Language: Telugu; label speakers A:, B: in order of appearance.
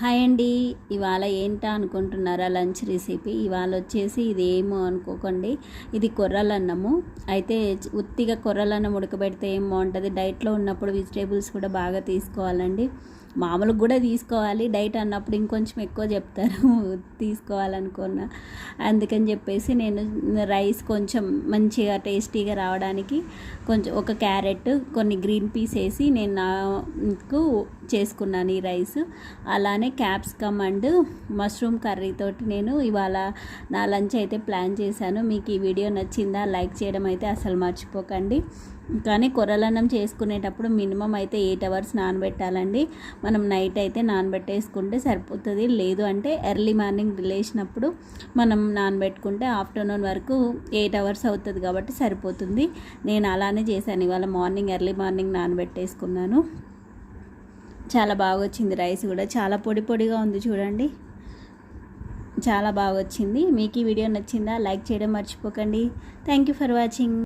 A: హాయ్ అండి. ఇవాళ ఏంటా అనుకుంటున్నారా? Lunch recipe. ఇవాళ వచ్చేసి ఇది ఏమో అనుకోకండి. ఇది కొర్రలన్నము. అయితే ఉత్తిగా కొర్రలన్నం ఉడకబెడితే ఏం బాగుంటుంది? డైట్లో ఉన్నప్పుడు వెజిటేబుల్స్ కూడా బాగా తీసుకోవాలండి. మామూలుగా కూడా తీసుకోవాలి. డైట్ అన్నప్పుడు ఇంకొంచెం ఎక్కువ చెప్తారు. తీసుకోవాలనుకున్న. అందుకని చెప్పేసి నేను రైస్ కొంచెం మంచిగా టేస్టీగా రావడానికి కొంచెం ఒక క్యారెట్ కొన్ని గ్రీన్ పీస్ వేసి నేను నాకు చేసుకున్నాను ఈ రైస్. అలానే క్యాప్సికమ్ అండ్ మష్రూమ్ కర్రీతోటి నేను ఇవాళ నా లంచ్ అయితే ప్లాన్ చేశాను. మీకు ఈ వీడియో నచ్చిందా లైక్ చేయడం అయితే అసలు మర్చిపోకండి. కానీ కొర్రలన్నం చేసుకునేటప్పుడు మినిమం అయితే ఎయిట్ అవర్స్ నానబెట్టాలండి. మనం నైట్ అయితే నానబెట్టేసుకుంటే సరిపోతుంది. లేదు అంటే ఎర్లీ మార్నింగ్ లేచినప్పుడు మనం నానబెట్టుకుంటే ఆఫ్టర్నూన్ వరకు ఎయిట్ అవర్స్ అవుతుంది కాబట్టి సరిపోతుంది. నేను అలానే చేశాను. ఇవాళ మార్నింగ్ ఎర్లీ మార్నింగ్ నానబెట్టేసుకున్నాను. చాలా బాగా వచ్చింది రైస్ కూడా. చాలా పొడి పొడిగా ఉంది చూడండి. చాలా బాగా వచ్చింది మీకు ఈ వీడియో నచ్చిందా లైక్ చేయడం మర్చిపోకండి. Thank you for watching